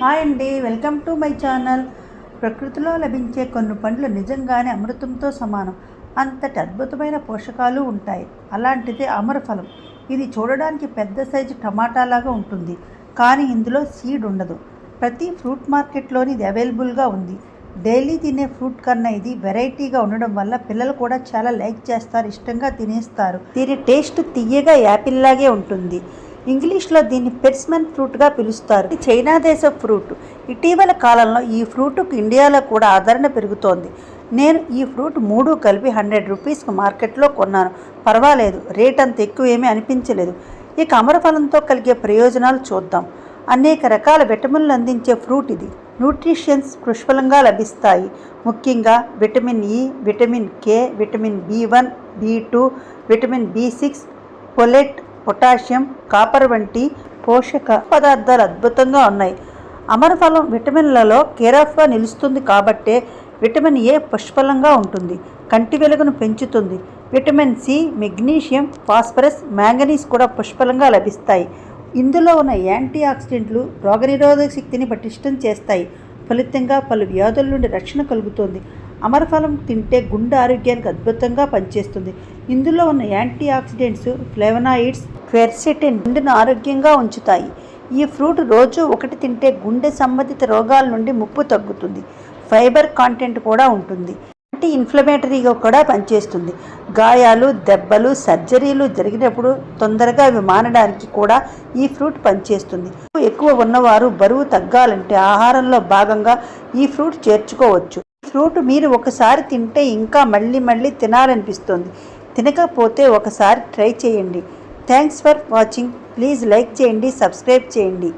Hi అండి welcome to my channel. ప్రకృతిలో లభించే కొన్ని పండ్లు నిజంగానే అమృతంతో సమానం. అంతటి అద్భుతమైన పోషకాలు ఉంటాయి. అలాంటిదే అమరఫలం ఇది చూడడానికి పెద్ద సైజు టమాటాలాగా ఉంటుంది. కానీ ఇందులో సీడ్ ఉండదు. ప్రతి ఫ్రూట్ మార్కెట్లోని ఇది అవైలబుల్గా ఉంది. డైలీ తినే ఫ్రూట్ కన్నా ఇది వెరైటీగా ఉండడం వల్ల పిల్లలు కూడా చాలా లైక్ చేస్తారు ఇష్టంగా తినేస్తారు. దీని టేస్ట్ తీయగా యాపిల్లాగే ఉంటుంది. ఇంగ్లీష్లో దీన్ని పెట్స్మన్ ఫ్రూట్గా పిలుస్తారు. ఇది చైనా దేశ ఫ్రూట్. ఇటీవల కాలంలో ఈ ఫ్రూట్కు ఇండియాలో కూడా ఆదరణ పెరుగుతోంది. నేను ఈ ఫ్రూట్ మూడు కలిపి హండ్రెడ్ రూపీస్కి మార్కెట్లో కొన్నాను. పర్వాలేదు రేట్ అంత ఎక్కువ ఏమీ అనిపించలేదు. ఇక అమరఫలంతో కలిగే ప్రయోజనాలు చూద్దాం. అనేక రకాల విటమిన్లు అందించే ఫ్రూట్ ఇది. న్యూట్రిషన్స్ పుష్కలంగా లభిస్తాయి. ముఖ్యంగా vitamin E vitamin K vitamin B one B two vitamin B six folate potassium copper వంటి పోషక పదార్థాలు అద్భుతంగా ఉన్నాయి. అమరఫలం విటమిన్లలో కేరాఫ్గా నిలుస్తుంది కాబట్టే విటమిన్ ఏ పుష్కలంగా ఉంటుంది. కంటి వెలుగును పెంచుతుంది. Vitamin C magnesium phosphorus manganese కూడా పుష్కలంగా లభిస్తాయి. ఇందులో ఉన్న యాంటీ ఆక్సిడెంట్లు రోగనిరోధక శక్తిని పటిష్టం చేస్తాయి. ఫలితంగా పలు వ్యాధుల నుండి రక్షణ కలుగుతుంది. అమరఫలం తింటే గుండె ఆరోగ్యానికి అద్భుతంగా పనిచేస్తుంది. ఇందులో ఉన్న యాంటీ ఆక్సిడెంట్స్ ఫ్లెవనాయిడ్స్ క్వెర్సిటిన్ గుండెను ఆరోగ్యంగా ఉంచుతాయి. ఈ ఫ్రూట్ రోజు ఒకటి తింటే గుండె సంబంధిత రోగాల నుండి ముప్పు తగ్గుతుంది. ఫైబర్ కాంటెంట్ కూడా ఉంటుంది. యాంటీ ఇన్ఫ్లమేటరీగా కూడా పనిచేస్తుంది. గాయాలు దెబ్బలు సర్జరీలు జరిగినప్పుడు తొందరగా అవి మానడానికి కూడా ఈ ఫ్రూట్ పనిచేస్తుంది. ఎక్కువ ఉన్నవారు బరువు తగ్గాలంటే ఆహారంలో భాగంగా ఈ ఫ్రూట్ చేర్చుకోవచ్చు. ఫ్రూట్ మీరు ఒకసారి తింటే ఇంకా మళ్ళీ మళ్ళీ తినాలనిపిస్తుంది. తినకపోతే ఒకసారి ట్రై చేయండి. Thanks for watching. Please like చేయండి సబ్స్క్రైబ్ చేయండి.